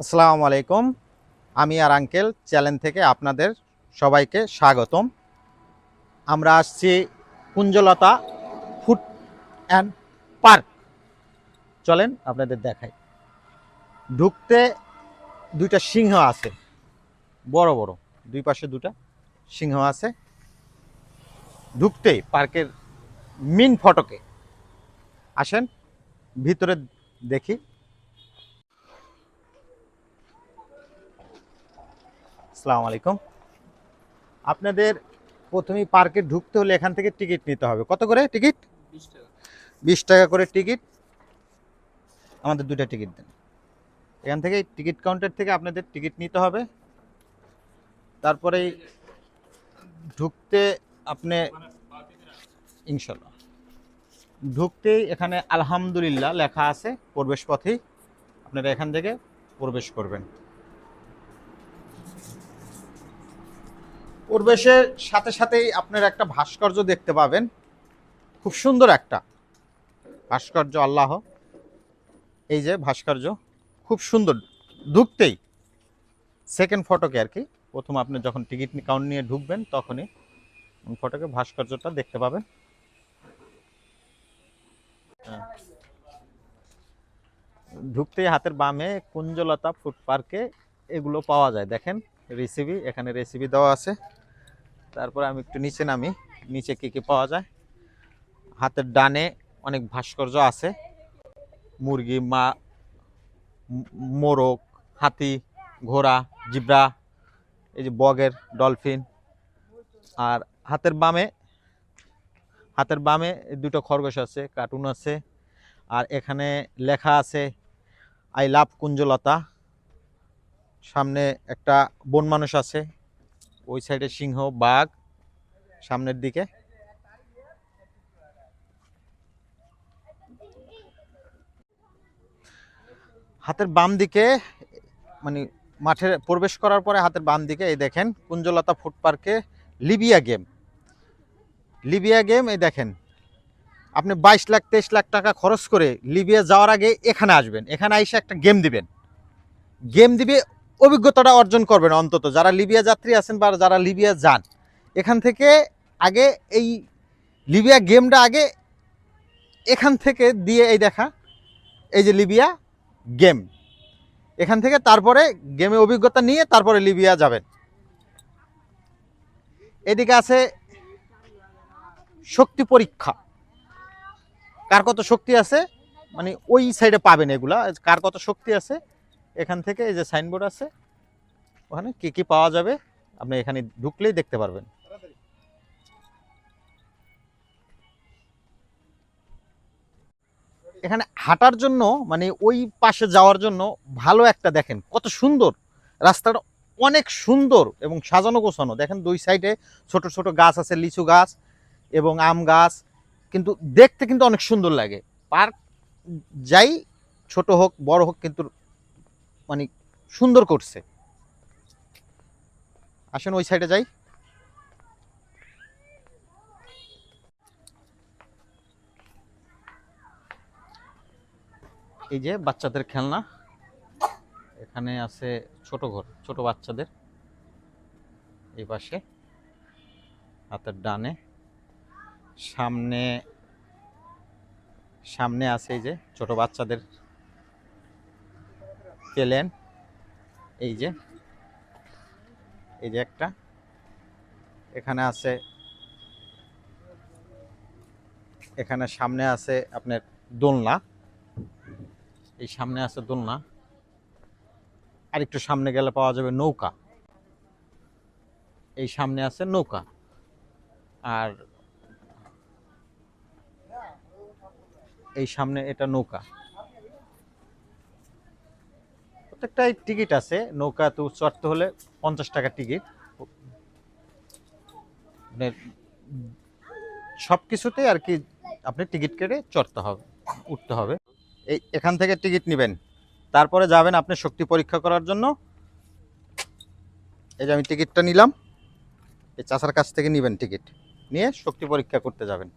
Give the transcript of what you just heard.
আসসালামু আলাইকুম। আমি আর আঙ্কেল চ্যানেল থেকে আপনাদের সবাইকে স্বাগতম। আমরা আসছি কুঞ্জলতা ফুড অ্যান্ড পার্ক। চলেন আপনাদের দেখাই। ঢুকতে দুইটা সিংহ আছে। বড় বড়। দুই পাশে দুটা সিংহ আছে। ঢুকতেই পার্কের মেন ফটকে। আসেন, ভিতরে দেখি। আসসালামু আলাইকুম। আপনাদের প্রথমেই পার্কে ঢুকতে হলে এখান থেকে টিকিট নিতে হবে। কত করে টিকিট? বিশ টাকা। করে টিকিট। আমাদের দুইটা টিকিট দেন। এখান থেকে টিকিট কাউন্টার থেকে আপনাদের টিকিট নিতে হবে। তারপরে ঢুকতে আপনি ইনশাল্লাহ ঢুকতেই এখানে আলহামদুলিল্লাহ লেখা আছে প্রবেশ পথেই। আপনারা এখান থেকে প্রবেশ করবেন। প্রবেশের সাথে সাথেই আপনার একটা ভাস্কর্য দেখতে পাবেন। খুব সুন্দর একটা ভাস্কর্য, আল্লাহ। এই যে ভাস্কর্য, খুব সুন্দর। ঢুকতেই সেকেন্ড ফটোকে আর কি, প্রথম আপনি যখন টিকিট কাউন্ট নিয়ে ঢুকবেন, তখনই ফটোকে ভাস্কর্যটা দেখতে পাবেন। ঢুকতেই হাতের বামে কুঞ্জলতা ফুড পার্কে এগুলো পাওয়া যায়। দেখেন রেসিপি এখানে রেসিপি দেওয়া আছে। তারপরে আমি একটু নিচে নামি। নিচে কি কি পাওয়া যায়? হাতের ডানে অনেক ভাস্কর্য আছে। মুরগি, মা, মোরগ, হাতি, ঘোড়া, জিব্রা, এই যে বগের ডলফিন। আর হাতের বামে হাতের বামে দুটো খরগোশ আছে, কার্টুন আছে। আর এখানে লেখা আছে, আই লাভ কুঞ্জলতা। সামনে একটা বন মানুষ আছে। ওই সাইডে সিংহ, বাঘ, সামনের দিকে। হাতের বাম দিকে মানে মাঠে প্রবেশ করার পরে হাতের বাম দিকে, এই দেখেন, কুঞ্জলতা ফুড পার্কে লিবিয়া গেম। লিবিয়া গেম, এই দেখেন, আপনি বাইশ লাখ, তেইশ লাখ টাকা খরচ করে লিবিয়া যাওয়ার আগে এখানে আসবেন। এখানে এসে একটা গেম দিবেন। গেম দিবে অভিজ্ঞতাটা অর্জন করবেন অন্তত। যারা লিবিয়া যাত্রী আছেন বা যারা লিবিয়া যান, এখান থেকে আগে এই লিবিয়া গেমটা আগে এখান থেকে দিয়ে এই দেখা, এই যে লিবিয়া গেম। এখান থেকে তারপরে গেমে অভিজ্ঞতা নিয়ে তারপরে লিবিয়া যাবেন। এদিকে আছে শক্তি পরীক্ষা। কার কত শক্তি আছে? মানে ওই সাইডে পাবেন এগুলা। কার কত শক্তি আছে? এখান থেকে এই যে সাইনবোর্ড আছে, ওখানে কি কি পাওয়া যাবে আপনি এখানে ঢুকলেই দেখতে পারবেন। এখানে হাঁটার জন্য মানে ওই পাশে যাওয়ার জন্য ভালো একটা দেখেন, কত সুন্দর। রাস্তাটা অনেক সুন্দর এবং সাজানো গোছানো। দেখেন দুই সাইডে ছোট ছোট গাছ আছে, লিচু গাছ এবং আম গাছ। কিন্তু দেখতে কিন্তু অনেক সুন্দর লাগে। পার্ক যাই ছোট হোক, বড় হোক, কিন্তু মানে সুন্দর করছে। আসেন ওই সাইডে যাই। এই যে বাচ্চাদের খেলনা, এখানে আছে ছোট ঘর, ছোট বাচ্চাদের। এই পাশে, হাতের ডানে। সামনে সামনে আছে এই যে ছোট বাচ্চাদের পেলেন। এই যে এই যে একটা। এখানে আছে, এখানে সামনে আছে আপনার দোলনা। এই সামনে আছে দোলনা। আর একটু সামনে গেলে পাওয়া যাবে নৌকা। এই সামনে আছে নৌকা। আর এই সামনে এটা নৌকা। প্রত্যেকটাই টিকিট আছে। নৌকা তো চড়তে হলে পঞ্চাশ টাকা টিকিট। সব কিছুতেই আর কি আপনি টিকিট কেটে চড়তে হবে, উঠতে হবে। এই এখান থেকে টিকিট নেবেন। তারপরে যাবেন আপনি শক্তি পরীক্ষা করার জন্য। এই যে আমি টিকিটটা নিলাম। এই চাষার কাছ থেকে নেবেন টিকিট। নিয়ে শক্তি পরীক্ষা করতে যাবেন।